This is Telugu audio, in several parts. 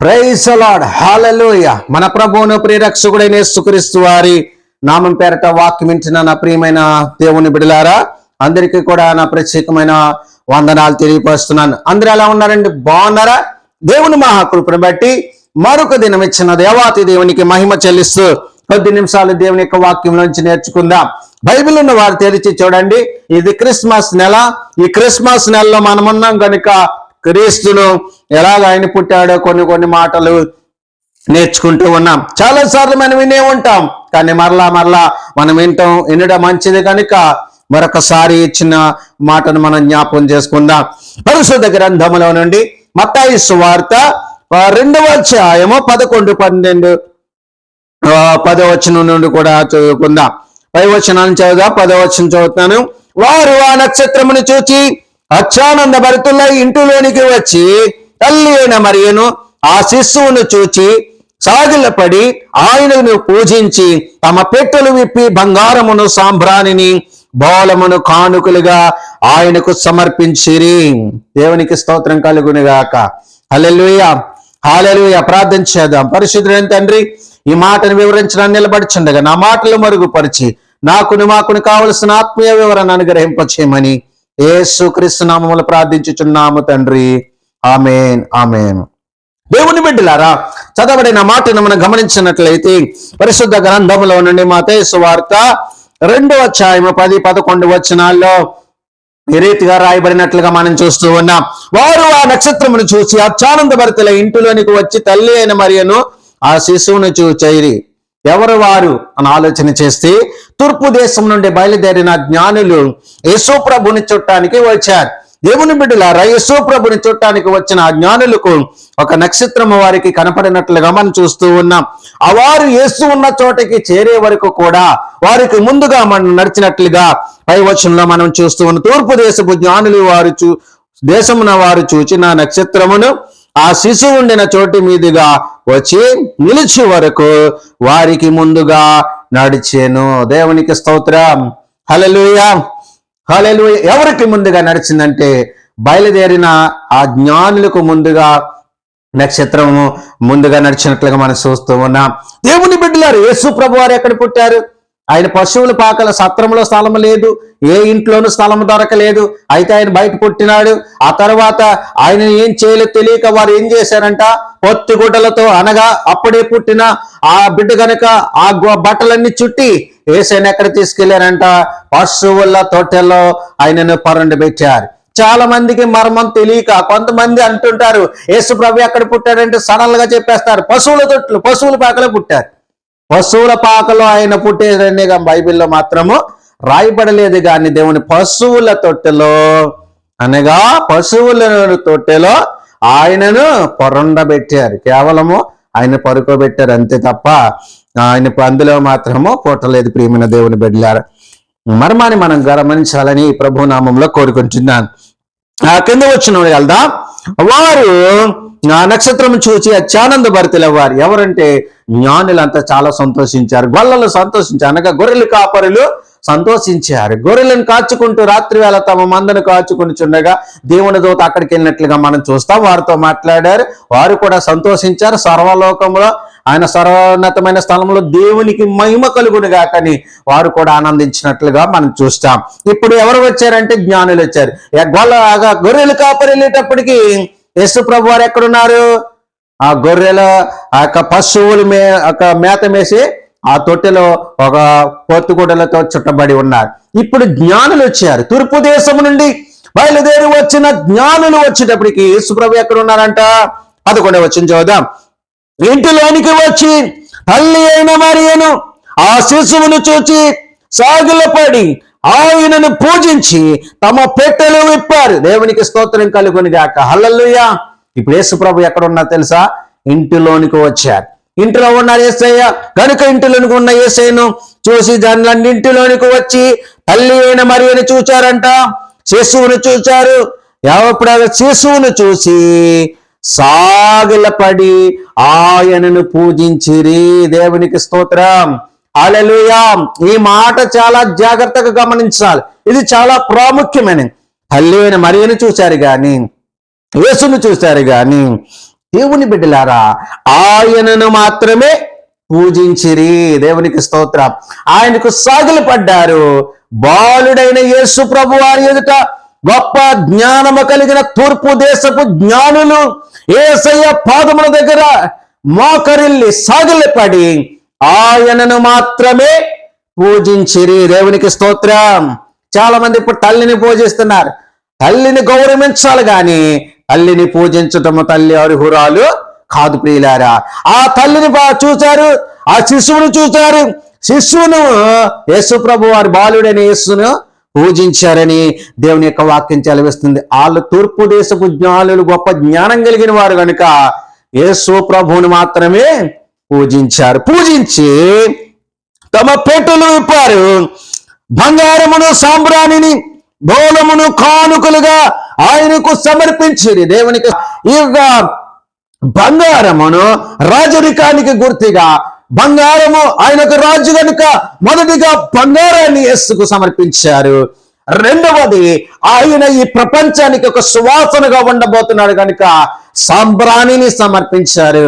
ప్రైస్ లార్డ్ హాలలోయ మన ప్రభువును ప్రియరక్షకుడైన యేసుక్రీస్తు వారి నామం పేరట వాక్యం నా ప్రియమైన దేవుని బిడలారా అందరికీ కూడా నా ప్రత్యేకమైన వందనాలు తెలియపరుస్తున్నాను. అందరూ ఎలా ఉన్నారండి? బాగున్నారా? దేవుని మహాకృపను బట్టి మరొక దినం ఇచ్చిన దేవాతి దేవునికి మహిమ చెల్లిస్తూ కొద్ది నిమిషాలు దేవుని యొక్క వాక్యం నుంచి నేర్చుకుందాం. బైబిల్ ఉన్న వారు తెరిచి చూడండి. ఇది క్రిస్మస్ నెల. ఈ క్రిస్మస్ నెలలో మనమున్నాం కనుక క్రీస్తును ఎలాగ ఆయన పుట్టాడో కొన్ని కొన్ని మాటలు నేర్చుకుంటూ ఉన్నాం. చాలా సార్లు మనం వినే ఉంటాం కానీ మరలా మరలా మనం వింటాం వినడం మంచిది కనుక మరొకసారి ఇచ్చిన మాటను మనం జ్ఞాపకం చేసుకుందాం. పరిశుద్ధ గ్రంథములో నుండి మత్తాయి సువార్త రెండవ అధ్యాయము పదకొండు పన్నెండు పదవచనం నుండి కూడా చదువుకుందాం. పై వచనాన్ని చదువుదా పదవచనం చదువుతాను వారు ఆ నక్షత్రమును చూచి అచ్చానంద భరితుల ఇంటిలోనికి వచ్చి తల్లి అయిన మరియను ఆ శిశువును చూచి సాగిలపడి ఆయనను పూజించి తమ పెట్టెలు విప్పి బంగారమును సాంబ్రాణిని బోలమును కానుకలుగా ఆయనకు సమర్పించిరి. దేవునికి స్తోత్రం కలుగునిగాక. Hallelujah hallelujah. ప్రార్థన చేద్దాం. పరిశుద్ధుడైన తండ్రి ఈ మాటను వివరించడానికి నిలబడుచుండగా నా మాటలు మరుగుపరిచి నాకును మాకును కావలసిన ఆత్మీయ వివరణ అనుగ్రహింపచేయమని ఏసు క్రిస్తునామములు ప్రార్థించుచున్నాము తండ్రి. Amen amen. దేవుని బిడ్డలారా చదవబడిన మాటను మనం గమనించినట్లయితే పరిశుద్ధ గ్రంథములో నుండి మాతేసు వార్త రెండో అధ్యాయము పది పదకొండు వచనాల్లో ఈ రీతిగా రాయబడినట్లుగా మనం చూస్తూ ఉన్నాం. వారు ఆ నక్షత్రమును చూసి అత్యానంద భర్తల ఇంటిలోనికి వచ్చి తల్లి అయిన మరియను ఆ శిశువును చూచైరి. ఎవరు వారు అని ఆలోచన చేస్తే తూర్పు దేశం నుండి బయలుదేరిన జ్ఞానులు యేసు ప్రభుని చుట్టానికి వచ్చారు. దేవుని బిడ్డలారా యేసు ప్రభుని చుట్టానికి వచ్చిన ఆ జ్ఞానులకు ఒక నక్షత్రము వారికి కనపడినట్లుగా మనం చూస్తూ ఉన్నాం. ఆ వారు యేసు ఉన్న చోటకి చేరే వరకు కూడా వారికి ముందుగా మనం నడిచినట్లుగా పై వచనంలో మనం చూస్తూ ఉన్నాం. తూర్పు దేశపు జ్ఞానులు వారు చూ దేశమున వారు చూచిన నక్షత్రమును ఆ శిశువు ఉండిన చోటి మీదుగా వచ్చి నిలిచి వరకు వారికి ముందుగా నడిచేను. దేవునికి స్తోత్రం. హలలుయ హల్లెలూయా. ఎవరికి ముందుగా నడిచిందంటే బయలుదేరిన ఆ జ్ఞానులకు ముందుగా నక్షత్రము ముందుగా నడిచినట్లుగా మనం చూస్తూ ఉన్నాం. దేవుని బిడ్డలారు యేసు ప్రభు వారు ఎక్కడ పుట్టారు? ఆయన పశువుల పాకల సత్రంలో స్థలం లేదు ఏ ఇంట్లోనూ స్థలం దొరకలేదు. అయితే ఆయన బయట పుట్టినాడు. ఆ తర్వాత ఆయన ఏం చేయలేదు తెలియక వారు ఏం చేశారంట? పొత్తి గుడ్డలతో అనగా అప్పుడే పుట్టిన ఆ బిడ్డ గనక ఆ బట్టలన్నీ చుట్టి ఏసైనా ఎక్కడ తీసుకెళ్ళారంట? పశువుల తొట్టెల్లో ఆయనను పరండి పెట్టారు. చాలా మందికి మర్మం తెలియక కొంతమంది అంటుంటారు యేసు ప్రభు ఎక్కడ పుట్టాడంటే సడన్గా చెప్పేస్తారు పశువుల తొట్లు పశువుల పాకలే పుట్టారు. పశువుల పాకలో ఆయన పుట్టేదనే బైబిల్లో మాత్రము రాయబడలేదు కానీ దేవుని పశువుల తొట్టెలో అనగా పశువుల తొట్టెలో ఆయనను పొరండబెట్టారు. కేవలము ఆయన పరుకోబెట్టారు అంతే తప్ప ఆయన అందులో మాత్రము పుట్టలేదు ప్రియమైన దేవుని బిడ్డలారు. మర్మాన్ని మనం గమనించాలని ప్రభు నామంలో కోరుకుంటున్నాను. ఆ కింద వచ్చిన వెళ్దాం. వారు ఆ నక్షత్రం చూసి అత్యానంద భరితులు వారు ఎవరంటే జ్ఞానులంతా చాలా సంతోషించారు. గొల్లలు సంతోషించారు. అనగా గొర్రెలు కాపరులు సంతోషించారు. గొర్రెలను కాచుకుంటూ రాత్రి వేళ తమ మందను కాచుకుని చుండగా దేవుని దూత అక్కడికి వెళ్ళినట్లుగా మనం చూస్తాం. వారితో మాట్లాడారు. వారు కూడా సంతోషించారు. సర్వలోకంలో ఆయన సర్వోన్నతమైన స్థలంలో దేవునికి మహిమ కలుగునుగా కానీ వారు కూడా ఆనందించినట్లుగా మనం చూస్తాం. ఇప్పుడు ఎవరు వచ్చారంటే జ్ఞానులు వచ్చారు. ఏ గొల్ల గొర్రెలు కాపరి వెళ్ళేటప్పటికి ప్రభు వారు ఎక్కడున్నారు? ఆ గొర్రెల ఆ యొక్క పశువులు మే ఒక మేత మేసి ఆ తొట్టెలో ఒక పొత్తుగుడ్డలతో చుట్టబడి ఉన్నారు. ఇప్పుడు జ్ఞానులు వచ్చారు. తూర్పు దేశం నుండి బయలుదేరి వచ్చిన జ్ఞానులు వచ్చేటప్పటికి యేసుప్రభు ఎక్కడ ఉన్నారంట పదకొండే వచ్చిన చూద్దాం ఇంటిలోనికి వచ్చి తల్లి అయిన మరియను ఆ శిశువును చూచి సాగులపడి ఆయనను పూజించి తమ పెట్టెలు విప్పారు. దేవునికి స్తోత్రం కలుగుని గాక హల్లెలూయా. ఇప్పుడు యేసుప్రభు ఎక్కడ ఉన్నా తెలుసా? ఇంటిలోనికి వచ్చారు. ఇంటిలో ఉన్న ఏసయ్య కనుక ఇంటిలోనికి ఉన్న ఏసయ్యను చూసి దానిలన్నింటిలోనికి వచ్చి తల్లి అయిన మరియను చూచారంట. శిశువును చూచారు. ఎప్పుడు శిశువును చూసి సాగిలపడి ఆయనను పూజించిరి. దేవునికి స్తోత్రం. అలలుయా ఈ మాట చాలా జాగ్రత్తగా గమనించాలి. ఇది చాలా ప్రాముఖ్యమైనది తల్లి అయిన మరియను చూశారు గాని యేసును చూశారు గాని దేవుని బిడ్డలారా ఆయనను మాత్రమే పూజించిరి. దేవునికి స్తోత్రం. ఆయనకు సాగులు పడ్డారు బాలుడైన యేసు ప్రభు వారి ఎదుట గొప్ప జ్ఞానము కలిగిన తూర్పు దేశపు జ్ఞానులు ఏసయ్య పాదముల దగ్గర మోకరిల్లి సాగిలిపడి ఆయనను మాత్రమే పూజించిరి. దేవునికి స్తోత్రం. చాలా మంది ఇప్పుడు తల్లిని పూజిస్తున్నారు. తల్లిని గౌరవించాలి గాని తల్లిని పూజించటము తల్లి అర్హురాలు కాదు ప్రియులారా. ఆ తల్లిని బా- చూచారు ఆ శిశువును చూచారు శిశువును యేసు ప్రభు వారి బాలుడైన యేసును పూజించారని దేవుని యొక్క వాక్యం చదివిస్తుంది వాళ్ళు తూర్పు దేశపు జ్ఞానులు గొప్ప జ్ఞానం కలిగిన వారు కనుక యేసు ప్రభువుని మాత్రమే పూజించారు. పూజించి తమ పెట్టులు విప్పారు బంగారమును సాంబ్రాణిని బోలమును కానుకలుగా ఆయనకు సమర్పించింది దేవునికి ఈ యొక్క బంగారమును రాజరికానికి గుర్తిగా బంగారము ఆయనకు రాజు కనుక మొదటిగా బంగారాన్ని ఎస్సుకు సమర్పించారు. రెండవది ఆయన ఈ ప్రపంచానికి ఒక సువాసనగా ఉండబోతున్నాడు కనుక సాంబ్రాణిని సమర్పించారు.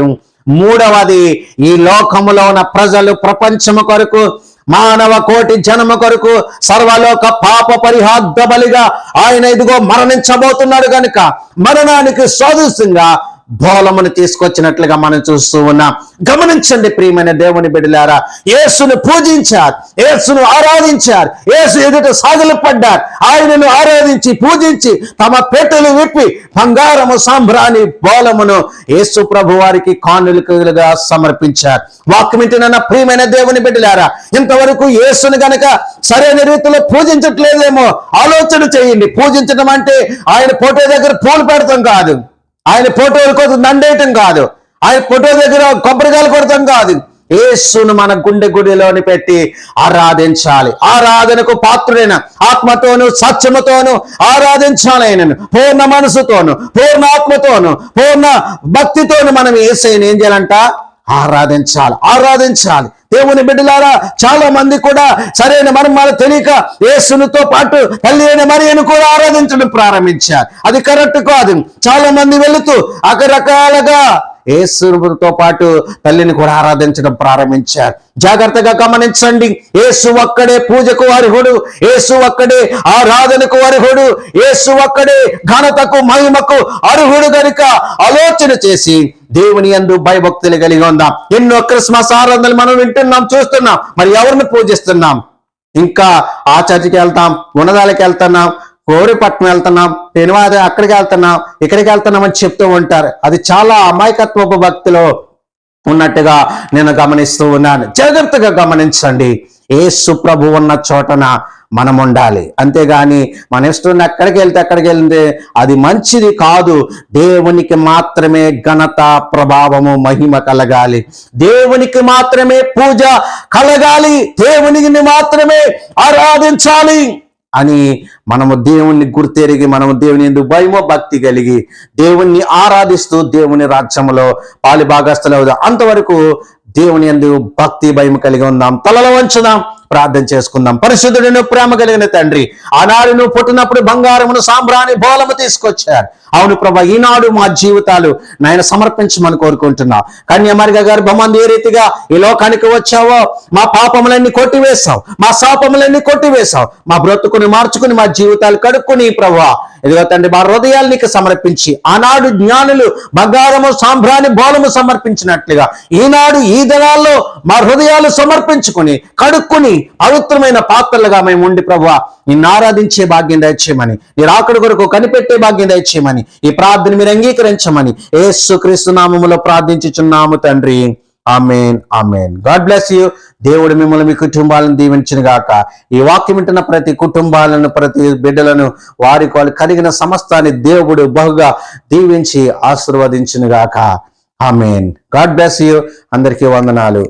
మూడవది ఈ లోకములో ఉన్న ప్రజలు ప్రపంచము కొరకు మానవ కోటి జనము కొరకు సర్వలోక పాప పరిహార్థ బలిగా ఆయన ఇదిగో మరణించబోతున్నాడు కనుక మరణానికి సదృశంగా బోలమును తీసుకొచ్చినట్లుగా మనం చూస్తూ ఉన్నాం. గమనించండి ప్రియమైన దేవుని బిడ్డలారా యేసును పూజించారు యేసును ఆరాధించారు యేసు ఎదుట సాగులు పడ్డారు. ఆయనను ఆరాధించి పూజించి తమ పెట్టెలు విప్పి బంగారము సాంబ్రాణి బోలమును యేసు ప్రభు వారికి కానులుగా సమర్పించారు. వాక్యమింటిన ప్రియమైన దేవుని బిడ్డలారా ఇంతవరకు యేసును గనక సరైన రీతిలో పూజించట్లేదేమో ఆలోచన చేయండి. పూజించడం అంటే ఆయన ఫోటో దగ్గర పూలు పెడతాం కాదు. ఆయన ఫోటోలు కోసం దండేయటం కాదు. ఆయన ఫోటో దగ్గర కొబ్బరికాయలు కొడతాం కాదు. యేసును మన గుండె గుడిలోని పెట్టి ఆరాధించాలి. ఆరాధనకు పాత్రుడైన ఆత్మతోను సత్యముతోను ఆరాధించాలి ఆయనను. పూర్ణ మనసుతోను పూర్ణ ఆత్మతోను పూర్ణ భక్తితోను మనం ఏసైని ఏం చేయాలంట? ఆరాధించాలి ఆరాధించాలి. దేవుని బిడ్డలారా చాలా మంది కూడా సరైన మర్మాలు తెలియక యేసునితో పాటు తల్లి అయిన మరియను కూడా ఆరాధించడం ప్రారంభించారు. అది కరెక్ట్ కాదు. చాలా మంది వెళుతూ రకరకాలుగా ఏసుతో పాటు తల్లిని కూడా ఆరాధించడం ప్రారంభించారు. జాగ్రత్తగా గమనించండి. ఏసు ఒక్కడే పూజకు అర్హుడు. ఏసు ఒక్కడే ఆరాధనకు అర్హుడు. ఏసు ఒక్కడే ఘనతకు మహిమకు అర్హుడు గనుక ఆలోచన చేసి దేవుని యందు భయభక్తులు కలిగి ఉందాం. ఎన్నో క్రిస్మస్ ఆరాధనలు మనం వింటున్నాం చూస్తున్నాం. మరి ఎవరిని పూజిస్తున్నాం? ఇంకా ఆ చర్చికి వెళ్తాం ఉన్నదాలకి వెళ్తున్నాం. గౌరీపట్నం వెళ్తున్నాం పెనువాద అక్కడికి వెళ్తున్నాం ఇక్కడికి వెళ్తున్నాం అని చెప్తూ ఉంటారు. అది చాలా అమాయకత్వపు భక్తిలో ఉన్నట్టుగా నేను గమనిస్తూ ఉన్నాను. జాగ్రత్తగా గమనించండి. ఏ సుప్రభు ఉన్న చోటన మనం ఉండాలి. అంతేగాని మన ఇష్టం ఎక్కడికి వెళ్తే ఎక్కడికి వెళ్తే అది మంచిది కాదు. దేవునికి మాత్రమే ఘనత ప్రభావము మహిమ కలగాలి. దేవునికి మాత్రమే పూజ కలగాలి. దేవునికి మాత్రమే ఆరాధించాలి. అని మనము దేవుణ్ణి గుర్తెరిగి మనము దేవుని ఎందుకు భయమో భక్తి కలిగి దేవుణ్ణి ఆరాధిస్తూ దేవుని రాజ్యంలో పాలి భాగస్థులు అంతవరకు దేవుని ఎందుకు భక్తి భయం కలిగి ఉందాం తలలో వంచుదాం. ప్రార్థన చేసుకుందాం. పరిశుద్ధుడిని ప్రేమ కలిగిన తండ్రి ఆనాడు నువ్వు పుట్టినప్పుడు బంగారమును సాంబ్రాణి బోలము తీసుకొచ్చారు. అవును ప్రభా ఈనాడు మా జీవితాలు నాయన సమర్పించమని కోరుకుంటున్నా. కన్యమరిగ గర్భమంది ఏ రీతిగా ఈ లోకానికి వచ్చావో మా పాపములన్నీ కొట్టివేశావు. మా శాపములన్నీ కొట్టివేశావు. మా బ్రతుకుని మార్చుకుని మా జీవితాలు కడుక్కుని ప్రభా ఇదిగో తండ్రి మా హృదయాలు నీకు సమర్పించి ఆనాడు జ్ఞానులు బంగారము సాంబ్రాణి బోలము సమర్పించినట్లుగా ఈనాడు ఈ దినాల్లో మా హృదయాలు సమర్పించుకుని కడుక్కుని పవిత్రమైన పాత్రలుగా మేము ఉండి ప్రభు నిన్ను ఆరాధించే భాగ్యం దయచేయమని నీ రాకడ కొరకు కనిపెట్టే భాగ్యం దయచేయమని ఈ ప్రార్థన మీరు అంగీకరించమని ఏసు క్రీస్తు నామములో ప్రార్థించుచున్నాము తండ్రి. Amen amen. God bless you దేవుడు మిమ్మల్ని మీ కుటుంబాలను దీవించిన గాక. ఈ వాక్యం వింటున్న ప్రతి కుటుంబాలను ప్రతి బిడ్డలను వారికి వాళ్ళు కలిగిన సమస్తాన్ని దేవుడు బహుగా దీవించి ఆశీర్వదించిన గాక. ఆమెన్. గాడ్ బ్లెస్ యూ అందరికీ వందనాలు.